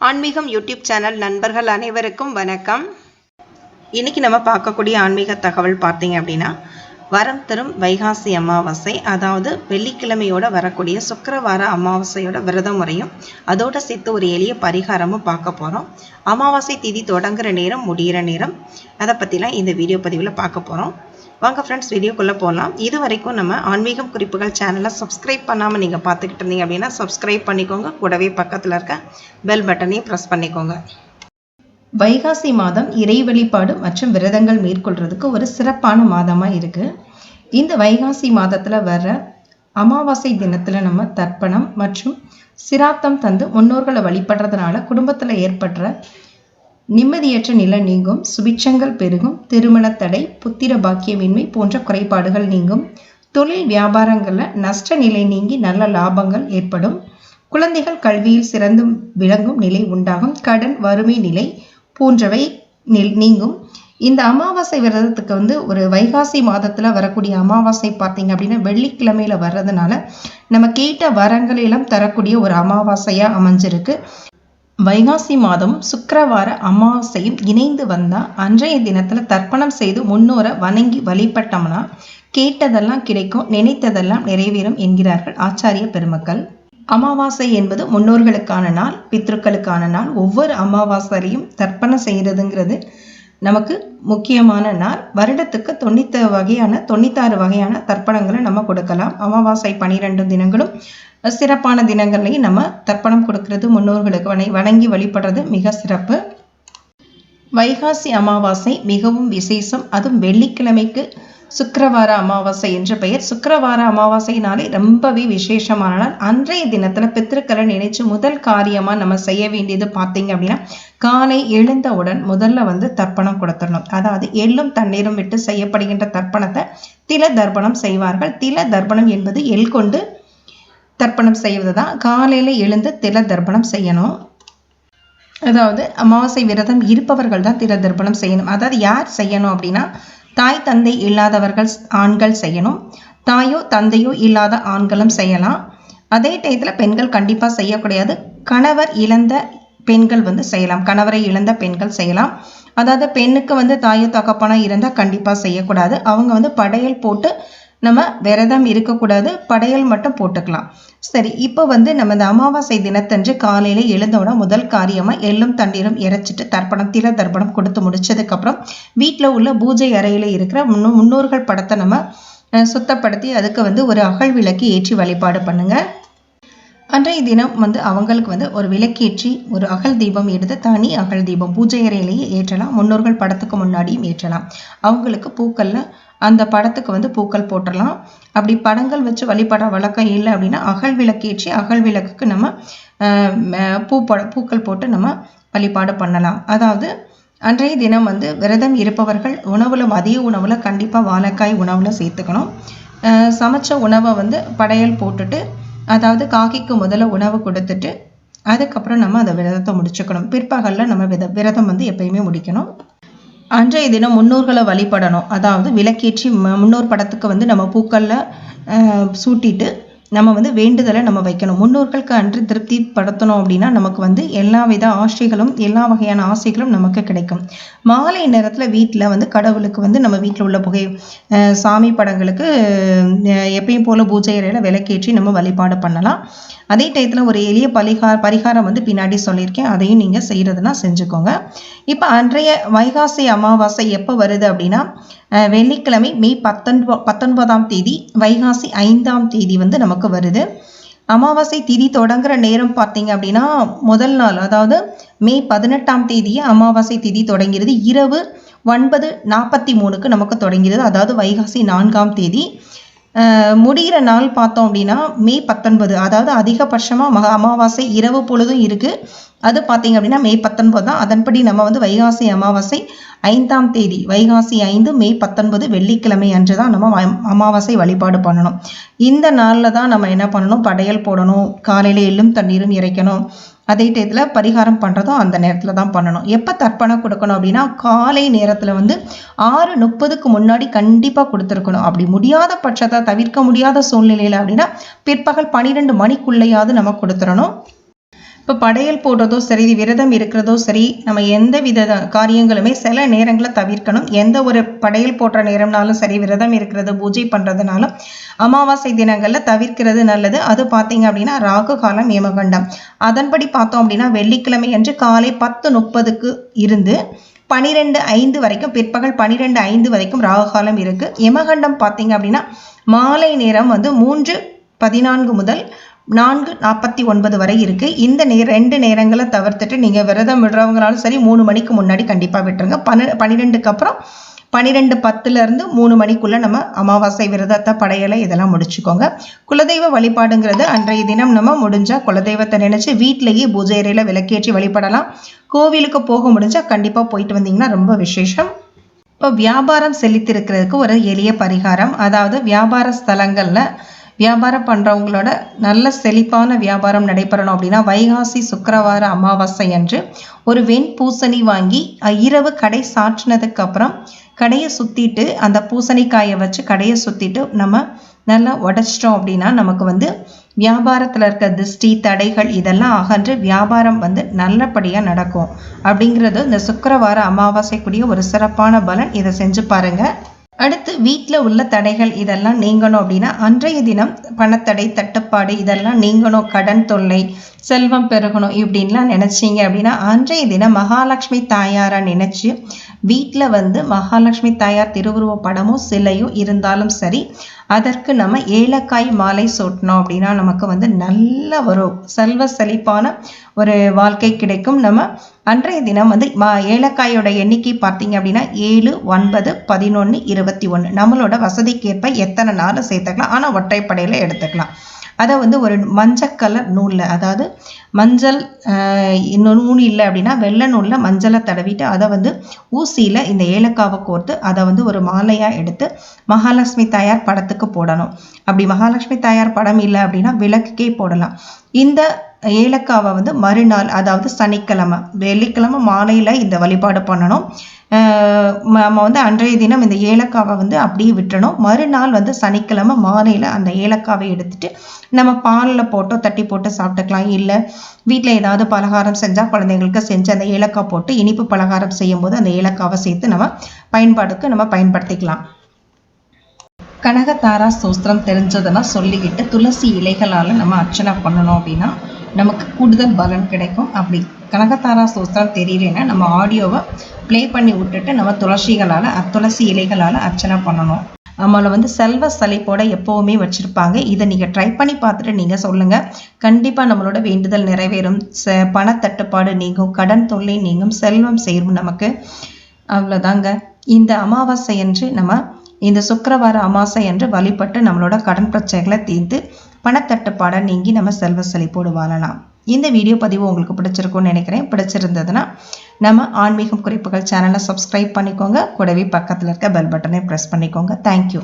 ஆன்மீகம் YouTube channel நண்பர்கள் அனைவருக்கும் வணக்கம். இன்றைக்கி நம்ம பார்க்கக்கூடிய ஆன்மீக தகவல் பார்த்தீங்க அப்படின்னா வரம் தரும் வைகாசி அமாவாசை அதாவது வெள்ளிக்கிழமையோட வரக்கூடிய சுக்கரவார அமாவாசையோட விரத முறையும் அதோட சேர்த்து ஒரு எளிய பரிகாரமும் பார்க்க போகிறோம் அமாவாசை திதி தொடங்குற நேரம் முடிகிற நேரம் அதை பற்றிலாம் இந்த வீடியோ பதிவில் பார்க்க போகிறோம் வாங்க ஃப்ரெண்ட்ஸ் வீடியோக்குள்ளே போகலாம் இது வரைக்கும் நம்ம ஆன்மீகம் குறிப்புகள் சேனலை சப்ஸ்கிரைப் பண்ணாமல் நீங்கள் பார்த்துக்கிட்டு இருந்தீங்க அப்படின்னா சப்ஸ்கிரைப் பண்ணிக்கோங்க. கூடவே பக்கத்தில் இருக்க பெல் பட்டனையும் ப்ரெஸ் பண்ணிக்கோங்க. வைகாசி மாதம் இறை வழிபாடு மற்றும் விரதங்கள் மேற்கொள்றதுக்கு ஒரு சிறப்பான மாதமாக இருக்கு. இந்த வைகாசி மாதத்தில் வர்ற அமாவாசை தினத்தில் நம்ம தர்ப்பணம் மற்றும் சிராத்தம் தந்து முன்னோர்களை வழிபடுறதுனால குடும்பத்தில் ஏற்படுற நிம்மதியற்ற நிலை நீங்கும் சுபிட்சங்கள் பெருகும் திருமண தடை புத்திர பாக்கியமின்மை போன்ற குறைபாடுகள் நீங்கும். தொழில் வியாபாரங்களில் நஷ்ட நிலை நீங்கி நல்ல லாபங்கள் ஏற்படும். குழந்தைகள் கல்வியில் சிறந்து விளங்கும் நிலை உண்டாகும். கடன் வறுமை நிலை போன்றவை நீங்கும். இந்த அமாவாசை விரதத்துக்கு வந்து ஒரு வைகாசி மாதத்தில் வரக்கூடிய அமாவாசை பார்த்தீங்க அப்படின்னா வெள்ளிக்கிழமையில வர்றதுனால நம்ம கேட்ட வரங்களை எல்லாம் தரக்கூடிய ஒரு அமாவாசையாக அமைஞ்சிருக்கு. வைகாசி மாதம் சுக்கரவார அமாவாசையும் இணைந்து வந்தால் அன்றைய தினத்துல தர்ப்பணம் செய்து முன்னோரை வணங்கி வழிபட்டோம்னா கேட்டதெல்லாம் கிடைக்கும் நினைத்ததெல்லாம் நிறைவேறும் என்கிறார்கள் ஆச்சாரிய பெருமக்கள். அமாவாசை என்பது முன்னோர்களுக்கான நாள் பித்ருக்களுக்கான நாள். ஒவ்வொரு அமாவாசையும் தர்ப்பணம் செய்கிறதுங்கிறது நமக்கு முக்கியமான நாள். வருடத்துக்கு தொண்ணூத்த வகையான தொண்ணூத்தாறு வகையான தர்ப்பணங்களை நம்ம கொடுக்கலாம். அமாவாசை பனிரெண்டு தினங்களும் சிறப்பான தினங்கள்லையும் நம்ம தர்ப்பணம் கொடுக்கறது. முன்னோர்களுக்கு வணங்கி வழிபடுறது மிக சிறப்பு. வைகாசி அமாவாசை மிகவும் விசேஷம். அதுவும் வெள்ளிக்கிழமைக்கு சுக்கரவார அமாவாசை என்ற பெயர். சுக்கரவார அமாவாசைனாலே ரொம்பவே விசேஷமான நாள் அன்றைய தினத்துல பித்திருக்களை நினைச்சு முதல் காரியமா நம்ம செய்ய வேண்டியது பார்த்தீங்க அப்படின்னா காலை எழுந்தவுடன் முதல்ல வந்து தர்ப்பணம் கொடுத்துடணும். அதாவது எள்ளும் தண்ணீரும் விட்டு செய்யப்படுகின்ற தர்ப்பணத்தை தில தர்ப்பணம் செய்வார்கள். தில தர்ப்பணம் என்பது எள் கொண்டு தர்ப்பணம் செய்வது தான். காலையில எழுந்து தில தர்ப்பணம் செய்யணும். அதாவது அமாவாசை விரதம் இருப்பவர்கள் தான் தில தர்ப்பணம் செய்யணும். அதாவது யார் செய்யணும் அப்படின்னா தாய் தந்தை இல்லாதவர்கள் ஆண்கள் செய்யணும். தாயோ தந்தையோ இல்லாத ஆண்களும் செய்யலாம். அதே டயத்தில் பெண்கள் கண்டிப்பாக செய்யக்கூடாது. கணவர் இழந்த பெண்கள் வந்து செய்யலாம். கணவரை இழந்த பெண்கள் செய்யலாம். அதாவது பெண்ணுக்கு வந்து தாயோ தகப்பனா இருந்தால் கண்டிப்பாக செய்யக்கூடாது. அவங்க வந்து படையல் போட்டு நம்ம விரதம் இருக்கக்கூடாது படையல் மட்டும் போட்டுக்கலாம். சரி இப்போ வந்து நம்ம இந்த அமாவாசை தினத்தன்று காலையில் எழுந்தவுடனே முதல் காரியமாக எள்ளும் தண்ணீரும் இறைச்சிட்டு தர்ப்பணம் தில தர்ப்பணம் கொடுத்து முடிச்சதுக்கப்புறம் வீட்டில் உள்ள பூஜை அறையில் இருக்கிற முன்னோ முன்னோர்கள் படத்தை நம்ம சுத்தப்படுத்தி அதுக்கு வந்து ஒரு அகல் விளக்கு ஏற்றி வழிபாடு பண்ணுங்க. அன்றைய தினம் வந்து அவங்களுக்கு வந்து ஒரு விளக்கேற்றி ஒரு அகல் தீபம் எடுத்து தனி அகல் தீபம் பூஜை அறையிலேயே ஏற்றலாம். முன்னோர்கள் படத்துக்கு முன்னாடியும் ஏற்றலாம். அவங்களுக்கு பூக்கள்ல அந்த படத்துக்கு வந்து பூக்கள் போட்டுடலாம் அப்படி படங்கள் வச்சு வழிபட வழக்கம் இல்லை அப்படின்னா அகல் விளக்கேற்றி அகல் விளக்குக்கு நம்ம பூ பூக்கள் போட்டு நம்ம வழிபாடு பண்ணலாம். அதாவது அன்றைய தினம் வந்து விரதம் இருப்பவர்கள் உணவில் மதிய உணவில் கண்டிப்பாக வாழைக்காய் உணவில் சேர்த்துக்கணும். சமைச்ச உணவை வந்து படையல் போட்டுட்டு அதாவது காக்கிக்கு முதல்ல உணவு கொடுத்துட்டு அதுக்கப்புறம் நம்ம அந்த விரதத்தை முடிச்சுக்கணும். பிற்பகலில் நம்ம வித விரதம் வந்து எப்பயுமே முடிக்கணும். அன்றைய தினம் முன்னோர்களை வழிபடணும். அதாவது விளக்கேற்றி முன்னோர் படத்துக்கு வந்து நம்ம பூக்களில் சூட்டிட்டு நம்ம வந்து வேண்டுதலை நம்ம வைக்கணும். முன்னோர்களுக்கு அன்று திருப்தி படுத்தணும் அப்படின்னா நமக்கு வந்து எல்லா வித ஆசைகளும் எல்லா வகையான ஆசைகளும் நமக்கு கிடைக்கும். மாலை நேரத்தில் வீட்டில் வந்து கடவுளுக்கு வந்து நம்ம வீட்டில் உள்ள புகை சாமி படங்களுக்கு எப்பயும் போல் பூஜை அறையில் விளக்கேற்றி நம்ம வழிபாடு பண்ணலாம். அதே டயத்தில் ஒரு எளிய பரிகார பரிகாரம் வந்து பின்னாடி சொல்லியிருக்கேன். அதையும் நீங்கள் செய்கிறதுனா செஞ்சுக்கோங்க. இப்போ அன்றைய வைகாசி அமாவாசை எப்போ வருது அப்படின்னா வெள்ளிக்கிழமை மே பத்தொன்ப பத்தொன்பதாம் தேதி வைகாசி ஐந்தாம் தேதி வந்து நமக்கு வருது. அமாவாசை திதி தொடங்குற நேரம் பார்த்தீங்க அப்படின்னா முதல் நாள் அதாவது மே பதினெட்டாம் தேதியே அமாவாசை திதி தொடங்கிறது. இரவு ஒன்பது நாற்பத்தி மூணுக்கு நமக்கு தொடங்கிறது. அதாவது வைகாசி நான்காம் தேதி. முடிகிற நாள் பார்த்தோம் அப்படின்னா மே பத்தொன்பது. அதாவது அதிகபட்சமாக மக அமாவாசை இரவு பொழுதும் இருக்குது அது பார்த்தீங்க அப்படின்னா மே பத்தொன்பது தான். அதன்படி நம்ம வந்து வைகாசி அமாவாசை ஐந்தாம் தேதி வைகாசி ஐந்து மே பத்தொன்பது வெள்ளிக்கிழமை அன்று தான் நம்ம அமாவாசை வழிபாடு பண்ணணும். இந்த நாளில் தான் நம்ம என்ன பண்ணணும்? படையல் போடணும். காலையில் எள்ளும் தண்ணீரும் இறைக்கணும். அதே டயத்தில் பரிகாரம் பண்ணுறதும் அந்த நேரத்தில் தான் பண்ணணும். எப்போ தர்ப்பணம் கொடுக்கணும் அப்படின்னா காலை நேரத்தில் வந்து ஆறு முப்பதுக்கு முன்னாடி கண்டிப்பாக கொடுத்துருக்கணும். அப்படி முடியாத பட்சத்தை தவிர்க்க முடியாத சூழ்நிலையில் அப்படின்னா பிற்பகல் பன்னிரெண்டு மணிக்குள்ளேயாவது நம்ம கொடுத்துடணும். இப்போ படையல் போடுறதோ சரி விரதம் இருக்கிறதோ சரி நம்ம எந்த வித காரியங்களுமே சில நேரங்களை தவிர்க்கணும். எந்த ஒரு படையல் போடுற நேரம்னாலும் சரி விரதம் இருக்கிறது பூஜை பண்ணுறதுனாலும் அமாவாசை தினங்களில் தவிர்க்கிறது நல்லது. அது பார்த்தீங்க அப்படின்னா ராகு காலம் யமகண்டம் அதன்படி பார்த்தோம் அப்படின்னா வெள்ளிக்கிழமை அன்று காலை பத்து முப்பதுக்கு இருந்து பனிரெண்டு ஐந்து வரைக்கும் பிற்பகல் பனிரெண்டு ஐந்து வரைக்கும் ராகுகாலம் காலம் இருக்கு. யமகண்டம் பார்த்தீங்க அப்படின்னா மாலை நேரம் வந்து மூன்று பதினான்கு முதல் நான்கு நாற்பத்தி ஒன்பது வரை இருக்குது இந்த நே ரெண்டு நேரங்களை தவிர்த்துட்டு நீங்கள் விரதம் விடுறவங்களாலும் சரி மூணு மணிக்கு முன்னாடி கண்டிப்பாக விட்டுருங்க. பன்ன பன்னிரெண்டுக்கு அப்புறம் பன்னிரெண்டு பத்துலேருந்து மூணு மணிக்குள்ளே நம்ம அமாவாசை விரதத்தை படையலை இதெல்லாம் முடிச்சுக்கோங்க. குலதெய்வ வழிபாடுங்கிறது அன்றைய தினம் நம்ம முடிஞ்சால் குலதெய்வத்தை நினச்சி வீட்டிலேயே பூஜை அறையில் விளக்கேற்றி வழிபடலாம். கோவிலுக்கு போக முடிஞ்சால் கண்டிப்பாக போயிட்டு வந்தீங்கன்னா ரொம்ப விசேஷம். இப்போ வியாபாரம் செலுத்திருக்கிறதுக்கு ஒரு எளிய பரிகாரம். அதாவது வியாபார ஸ்தலங்களில் வியாபாரம் பண்ணுறவங்களோட நல்ல செழிப்பான வியாபாரம் நடைபெறணும் அப்படின்னா வைகாசி சுக்கரவார அமாவாசை அன்று ஒரு வெண் பூசணி வாங்கி இரவு கடை சாற்றினதுக்கு அப்புறம் கடையை சுற்றிட்டு அந்த பூசணிக்காயை வச்சு கடையை சுற்றிட்டு நம்ம நல்லா உடைச்சிட்டோம் அப்படின்னா நமக்கு வந்து வியாபாரத்தில் இருக்க திருஷ்டி தடைகள் இதெல்லாம் அகன்று வியாபாரம் வந்து நல்லபடியாக நடக்கும். அப்படிங்கிறது இந்த சுக்கரவார அமாவாசைக்குரிய ஒரு சிறப்பான பலன். இதை செஞ்சு பாருங்கள் அடுத்து வீட்டில் உள்ள தடைகள் இதெல்லாம் நீங்கணும் அப்படின்னா அன்றைய தினம் பணத்தடை தட்டுப்பாடு இதெல்லாம் நீங்கணும். கடன் தொல்லை செல்வம் பெருகணும் இப்படின்லாம் நினச்சிங்க அப்படின்னா அன்றைய தினம் மகாலட்சுமி தாயாரை நினச்சி வீட்டில் வந்து மகாலட்சுமி தாயார் திருவுருவ படமும் சிலையும் இருந்தாலும் சரி அதற்கு நம்ம ஏலக்காய் மாலை சூட்டினோம் அப்படின்னா நமக்கு வந்து நல்ல ஒரு செல்வ செழிப்பான ஒரு வாழ்க்கை கிடைக்கும். நம்ம அன்றைய தினம் வந்து மா ஏலக்காயோட எண்ணிக்கை பார்த்தீங்க அப்படின்னா ஏழு ஒன்பது பதினொன்று இருபது இருபத்தி ஒன்று நம்மளோட வசதிக்கேற்ப எத்தனை நாள் சேர்த்துக்கலாம். ஆனால் ஒற்றைப்படையில் எடுத்துக்கலாம். அதை வந்து ஒரு மஞ்சள் கலர் நூலில் அதாவது மஞ்சள் இன்னொரு நூல் இல்லை அப்படின்னா வெள்ளை நூலில் மஞ்சளை தடவிட்டு அதை வந்து ஊசியில் இந்த ஏலக்காவை கோர்த்து அதை வந்து ஒரு மாலையாக எடுத்து மகாலட்சுமி தாயார் படத்துக்கு போடணும். அப்படி மகாலட்சுமி தாயார் படம் இல்லை அப்படின்னா விளக்குக்கே போடலாம். இந்த ஏலக்காவை வந்து மறுநாள் அதாவது சனிக்கிழமை வெள்ளிக்கிழமை மாலையில் இந்த வழிபாடு பண்ணணும். நம்ம வந்து அன்றைய தினம் இந்த ஏலக்காவை வந்து அப்படியே விட்டுறணும். மறுநாள் வந்து சனிக்கிழமை மாலையில் அந்த ஏலக்காவை எடுத்துட்டு நம்ம பாலில் போட்டோ தட்டி போட்டு சாப்பிட்டுக்கலாம். இல்லை வீட்டில் ஏதாவது பலகாரம் செஞ்சால் குழந்தைங்களுக்கு செஞ்சு அந்த ஏலக்காய் போட்டு இனிப்பு பலகாரம் செய்யும்போது அந்த ஏலக்காவை சேர்த்து நம்ம பயன்பாடுக்கு நம்ம பயன்படுத்திக்கலாம். கனகதாரா சூஸ்திரம் தெரிஞ்சதுன்னா சொல்லிக்கிட்டு துளசி இலைகளால் நம்ம அர்ச்சனை பண்ணணும் அப்படின்னா நமக்கு கூடுதல் பலன் கிடைக்கும். அப்படி கனகத்தாரா சூஸ்திரம் தெரியலன்னா நம்ம ஆடியோவை ப்ளே பண்ணி விட்டுட்டு நம்ம துளசிகளால் துளசி இலைகளால் அர்ச்சனை பண்ணணும். நம்மளை வந்து செல்வ சலிப்போட எப்போவுமே வச்சுருப்பாங்க. இதை நீங்கள் ட்ரை பண்ணி பார்த்துட்டு நீங்கள் சொல்லுங்கள் கண்டிப்பாக நம்மளோட வேண்டுதல் நிறைவேறும். ச பணத்தட்டுப்பாடு நீங்கும். கடன் தொல்லை நீங்கும். செல்வம் சேரும் நமக்கு. அவ்வளோதாங்க இந்த அமாவாசை என்று நம்ம இந்த சுக்கரவார அமாவாசை என்று வழிபட்டு நம்மளோட கடன் பிரச்சனைகளை தீர்த்து பணத்தட்டுப்பாடை நீங்கி நம்ம செல்வ செழிப்போடு வாழலாம். இந்த வீடியோ பதிவு உங்களுக்கு பிடிச்சிருக்கும்னு நினைக்கிறேன். பிடிச்சிருந்ததுன்னா நம்ம ஆன்மீகம் குறிப்புகள் சேனலை சப்ஸ்கிரைப் பண்ணிக்கோங்க. கூடவே பக்கத்தில் இருக்க பெல் பட்டனை ப்ரெஸ் பண்ணிக்கோங்க. தேங்க்யூ